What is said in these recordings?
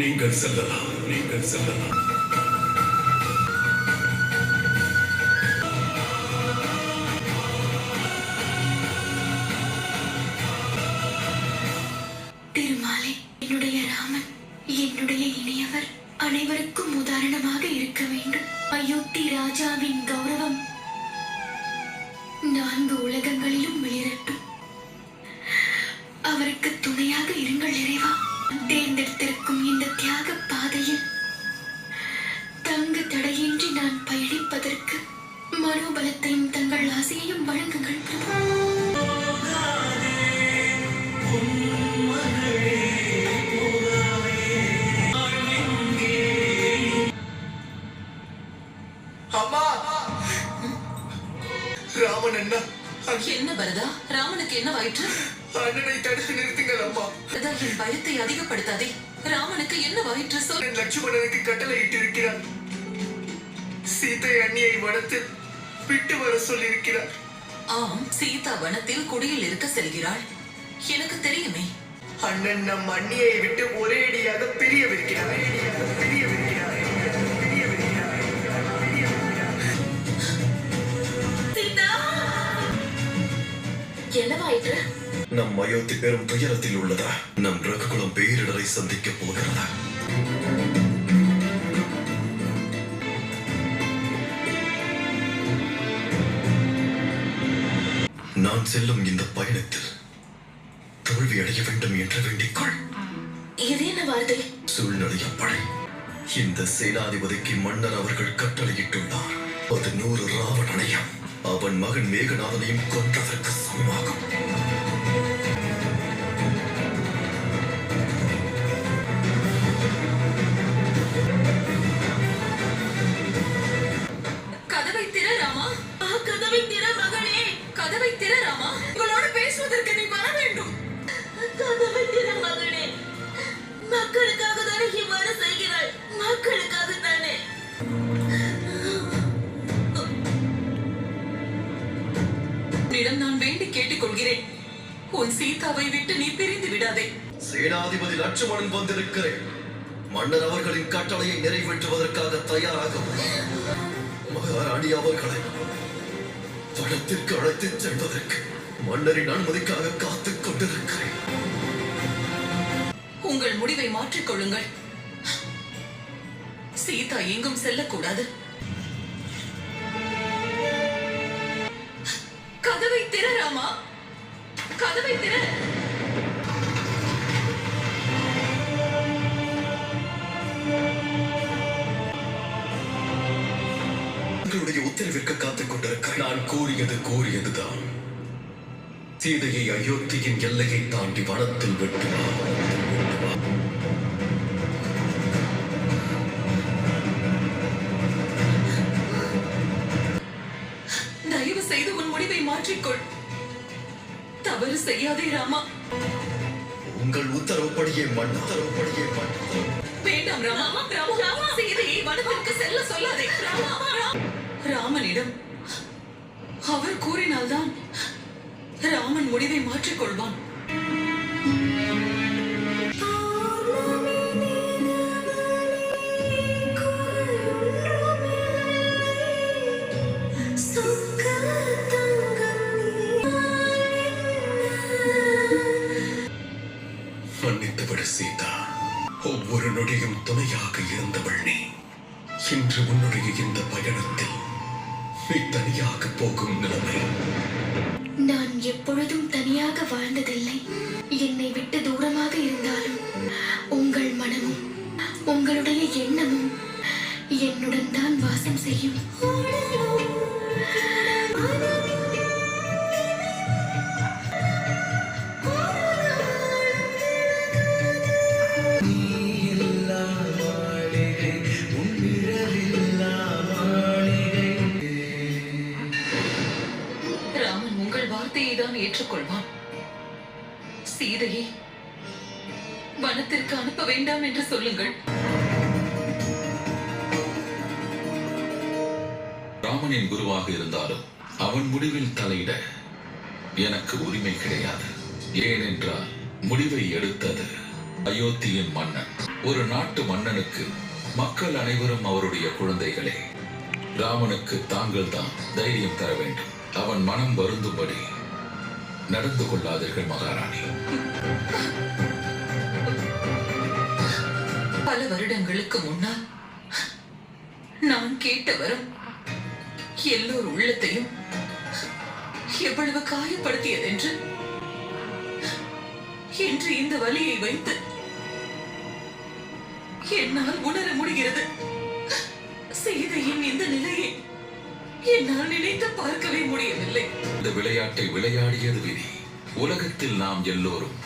நீங்கள் செல்லலாம் நீங்கள் செல்லலாம். திருமாலே என்னுடைய ராமன் என்னுடைய இணையவர் அனைவருக்கும் உதாரணமாக இருக்க வேண்டும். அயோத்தி ராஜாவின் கௌரவம் நான்கு உலகங்களிலும் மிளிரட்டும் அவருக்கு துணையாக இருங்கள் இறைவா. தேர்ந்தெடுத்திருக்கும் இந்த தியாக பாதையில் தங்கு தடையின்றி நான் பயணிப்பதற்கு மனோபலத்தையும் தங்கள் ஆசையையும் வழங்குங்கள் பிரபு. என்ன பரதா? ராமனுக்கு என்ன வயிற்று? அண்ணனை தடுத்து நிறுத்துங்கள் அம்மா. என் பயத்தை அதிகப்படுத்தாதே. ராமனுக்கு என்ன வயிற்று சொல்? லட்சுமணனுக்கு கட்டளை இட்டிருக்கிறார் சீதை அண்ணியை வனத்தில் விட்டு வர சொல்லியிருக்கிறார். ஆம் சீதா வனத்தில் குடியில் இருக்க செல்கிறாள். எனக்கு தெரியுமே. அண்ணன் நம் அண்ணியை விட்டு ஒரே அடியாக பிரியவிருக்கிறார். பிரியவிருக்கிறார். என்னவாயிற்று நம் அயோத்தி பெரும் துயரத்தில் உள்ளதா? நம் ரகுகுலம் பேரிடரை சந்திக்க போகிறதா? நான் செல்லும் இந்த பயணத்தில் தோல்வி அடைய வேண்டும் என்று வேண்டிக்கொள். இது என்ன வார்த்தை? இந்த சேனாதிபதிக்கு மன்னர் அவர்கள் கட்டளையிட்டுள்ளார். அது நூறு ராவணனையும் அவன் மகன் மேகநாதனையும் கொன்றதற்கு சமமாகும். உன் சீதாவை விட்டு நீ பிரிந்து விடாதே. சேனாதிபதி லட்சுமணன் வந்திருக்கிறேன். மன்னர் அவர்களின் கட்டளையை நிறைவேற்றுவதற்காக தயாராகவும் மகாராணி அவர்களை வனத்திற்கு அழைத்துச் செல்வதற்கு மன்னரின் அனுமதிக்காக காத்துக் கொண்டிருக்கிறேன். உங்கள் முடிவை மாற்றிக் கொள்ளுங்கள். சீதா எங்கும் செல்லக்கூடாது. கதவை திற ராமா. கதவை திற உங்களுடைய உத்தரவிற்கு காத்துக் கொண்டிருக்கிறேன் நான் கூறியது கூறியதுதான். சீதையை அயோத்தியின் எல்லையை தாண்டி வனத்தில் வெட்டுவா தயவு செய்து உன் முடிவை மாற்றிக்கொள். தவறு செய்யாதே ராமா. உங்கள் உத்தரவுப்படியே மண் உத்தரவுப்படியே மண் வேண்டாம் ராமா. ராமா சீதையை வனத்திற்கு செல்ல சொல்லாதே. ராமா ராம். ராமனிடம் அவர் கூறினால்தான் ராமன் முடிவை மாற்றிக்கொள்வான். மன்னித்துவிடு சீதா ஒவ்வொரு நொடியும் துணையாக இருந்தவள் நீ. இன்று உன்னுடைய இந்த பயணத்தில் நீ தனியாக போகும் நிலைமை. நான் எப்பொழுதும் தனியாக வாழ்ந்ததில்லை. என்னை விட்டு சீதையை வனத்திற்கு அனுப்ப வேண்டாம் என்று சொல்லுங்கள். ராமனின் குருவாக இருந்தாலும் அவன் முடிவில் தலையிட எனக்கு உரிமை கிடையாது. ஏனென்றால் முடிவை எடுத்தது அயோத்தியின் மன்னன். ஒரு நாட்டு மன்னனுக்கு மக்கள் அனைவரும் அவருடைய குழந்தைகளே. ராமனுக்கு தாங்கள் தான் தைரியம் தர வேண்டும். அவன் மனம் வருந்தும்படி நடந்து கொள்ளாதீர்கள் மகாராணி பல வருடங்களுக்கு முன்னால் நான் கேட்டவரும் எல்லோர் உள்ளத்தையும் எவ்வளவு காயப்படுத்தியதென்று என்று இந்த வலியை வைத்து என்னால் உணர முடிகிறது. சீதையின் இந்த நிலையை என்னால் நினைத்து பார்க்கவே முடியவில்லை. இந்த விளையாட்டை விளையாடியது விதி. உலகத்தில் நாம் எல்லோரும்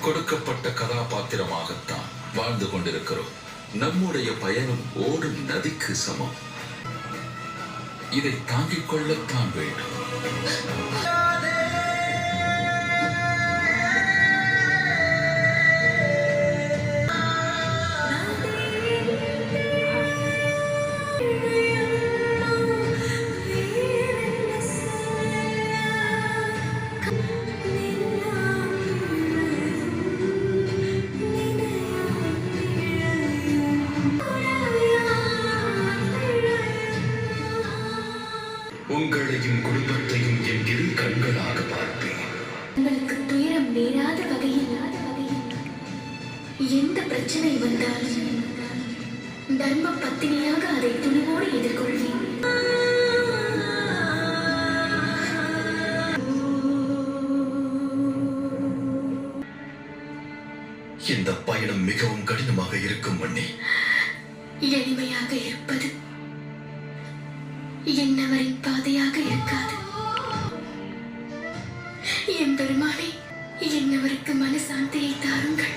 கொடுக்கப்பட்ட கதாபாத்திரமாகத்தான் வாழ்ந்து கொண்டிருக்கிறோம். நம்முடைய பயணம் ஓடும் நதிக்கு சமம். இதை தாங்கிக் கொள்ளத்தான் வேண்டும். நேராத வகையில் எந்த பிரச்சனை வந்தாலும் தர்ம பத்தினியாக அதை துணிவோடு எதிர்கொள்வேன். இந்த பயணம் மிகவும் கடினமாக இருக்கும் மண்ணே எளிமையாக இருப்பது என்னவரின் பாதையாக இருக்காது. என் பெருமானே என்னவருக்கு மனசாந்தியை தாருங்கள்?